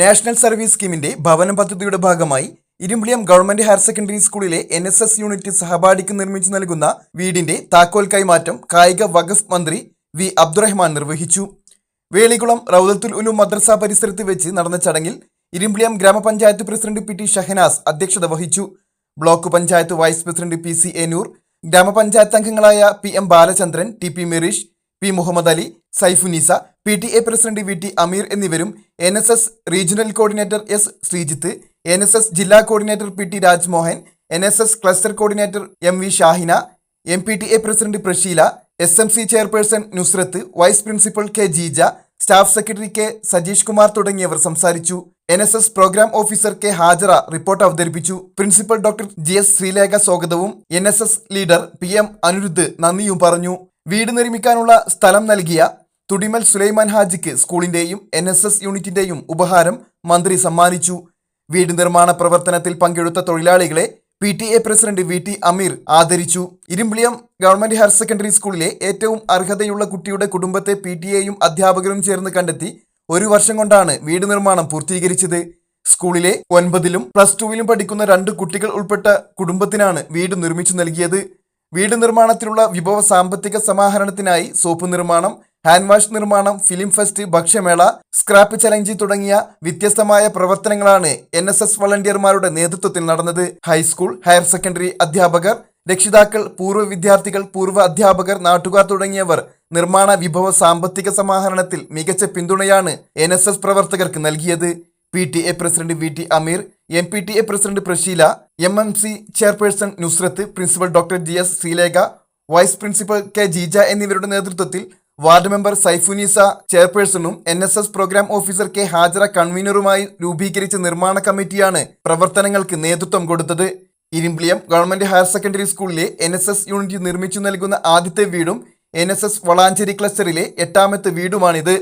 National service സ്കീമിന്റെ ഭവന പദ്ധതിയുടെ ഭാഗമായി ഇരുമ്പിളിയം ഗവൺമെന്റ് ഹയർ സെക്കൻഡറി സ്കൂളിലെ എൻ എസ് എസ് യൂണിറ്റ് സഹപാഠിക്ക് നിർമ്മിച്ചു നൽകുന്ന വീടിന്റെ താക്കോൽ കൈമാറ്റം കായിക വഖഫ് മന്ത്രി വി അബ്ദുറഹ്മാൻ നിർവഹിച്ചു. വേളികുളം റൌദത്തുൽ ഉലു മദ്രസ പരിസരത്ത് വെച്ച് നടന്ന ചടങ്ങിൽ ഇരുമ്പിളിയം ഗ്രാമപഞ്ചായത്ത് പ്രസിഡന്റ് പി ടി ഷഹനാസ് അധ്യക്ഷത വഹിച്ചു. Block panchayat vice president P C Enoor ഗ്രാമപഞ്ചായത്ത് അംഗങ്ങളായ P M Balachandran T P Merish P Muhammad Ali Saifunisa P T A president V T Ameer എന്നിവരും N S S regional coordinator S Sreejith N S S ജില്ലാ coordinator P T Rajmohan N S S cluster coordinator M V Shahina M P T A president Prasheela S M C chairperson Nusrath vice principal K Jeeja staff secretary K Sajeesh Kumar തുടങ്ങിയവർ സംസാരിച്ചു. N S S programme officer K Hajara report അവതരിപ്പിച്ചു. Principal doctor G S Sreelekha സ്വാഗതവും N S S leader P M Anirudh നന്ദിയും പറഞ്ഞു. വീട് നിർമ്മിക്കാനുള്ള സ്ഥലം നൽകിയ തുടിമൽ സുലൈമാൻ ഹാജിക്ക് സ്കൂളിന്റെയും എൻ എസ് എസ് യൂണിറ്റിന്റെയും ഉപഹാരം മന്ത്രി സമ്മാനിച്ചു. വീട് നിർമ്മാണ പ്രവർത്തനത്തിൽ പങ്കെടുത്ത തൊഴിലാളികളെ P T A president V T Ameer ആദരിച്ചു. ഇരുമ്പിളിയം ഗവൺമെന്റ് ഹയർ സെക്കൻഡറി സ്കൂളിലെ ഏറ്റവും അർഹതയുള്ള കുട്ടിയുടെ കുടുംബത്തെ പി ടി എയും അധ്യാപകരും ചേർന്ന് കണ്ടെത്തി ഒരു വർഷം കൊണ്ടാണ് വീട് നിർമ്മാണം പൂർത്തീകരിച്ചത്. സ്കൂളിലെ ഒൻപതിലും പ്ലസ് ടുവിലും പഠിക്കുന്ന രണ്ട് കുട്ടികൾ ഉൾപ്പെട്ട കുടുംബത്തിനാണ് വീട് നിർമ്മിച്ചു നൽകിയത്. വീട് നിർമ്മാണത്തിനുള്ള വിഭവ സാമ്പത്തിക സമാഹരണത്തിനായി സോപ്പ് നിർമ്മാണം ഹാൻഡ് വാഷ് നിർമ്മാണം ഫിലിം ഫെസ്റ്റ് ഭക്ഷ്യമേള സ്ക്രാപ്പ് ചലഞ്ച് തുടങ്ങിയ വ്യത്യസ്തമായ പ്രവർത്തനങ്ങളാണ് എൻ എസ് എസ് വളണ്ടിയർമാരുടെ നേതൃത്വത്തിൽ നടന്നത്. ഹൈസ്കൂൾ ഹയർ സെക്കൻഡറി അധ്യാപകർ രക്ഷിതാക്കൾ പൂർവ വിദ്യാർത്ഥികൾ പൂർവ അധ്യാപകർ നാട്ടുകാർ തുടങ്ങിയവർ നിർമ്മാണ വിഭവ സാമ്പത്തിക സമാഹരണത്തിൽ മികച്ച പിന്തുണയാണ് എൻ പ്രവർത്തകർക്ക് നൽകിയത്. P T A president V T Ameer M P T A president Prasheela M M C chairperson Nusrath principal doctor G S Sreelekha vice principal K Jeeja എന്നിവരുടെ നേതൃത്വത്തിൽ ward member Saifunisa ചെയർപേഴ്സണും N S S programme officer K Hajara കൺവീനറുമായി രൂപീകരിച്ച നിർമ്മാണ കമ്മിറ്റിയാണ് പ്രവർത്തനങ്ങൾക്ക് നേതൃത്വം കൊടുത്തത്. Irimbiliyam government higher secondary സ്കൂളിലെ N S S unit നിർമ്മിച്ചു നൽകുന്ന ആദ്യത്തെ വീടും എൻ എസ് എസ് വളാഞ്ചേരി ക്ലസ്റ്ററിലെ എട്ടാമത്തെ വീടുമാണിത്.